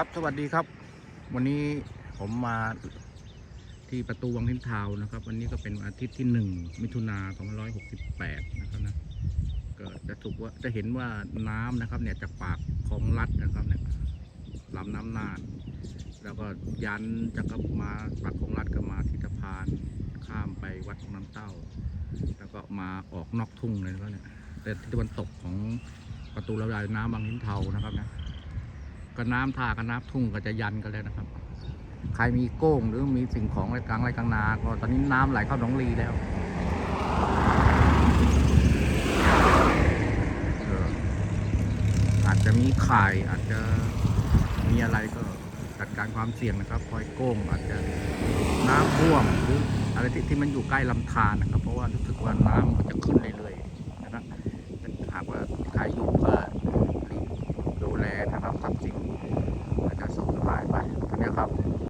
ครับสวัสดีครับ วันนี้ผมมาที่ประตูวังทิ้นทาวนะครับ วันนี้ก็เป็นอาทิตย์ที่หนึ่งมิถุนา2568นะครับนะก็จะถูกว่าจะเห็นว่าน้ำนะครับ เนี่ยจากปากของรัฐนะครับเนี่ยลำน้ำน่านแล้วก็ยันจากก็มาปากของรัฐก็มาที่สะพานข้ามไปวัดน้ำเต้า แล้วก็มาออกนอกทุ่งเลยนะครับเนี่ยเป็นที่ตะวันตกของประตูระบายน้ำบางทิ้นเทานะครับนะ ก็น้ำท่ากับน้ำทุ่งก็จะยันกันแล้วนะครับ ใครมีโก้งหรือมีสิ่งของอะไรกลางไรกลางนาก็ตอนนี้น้ำไหลเข้าหนองลีแล้วอาจจะมีข่ายอาจจะมีอะไรก็จัดการความเสี่ยงนะครับคอยโก้งอาจจะน้ำท่วมหรืออะไรที่ที่มันอยู่ใกล้ลำธารนะครับ เพราะว่ารู้สึกว่าน้ำมันจะขึ้น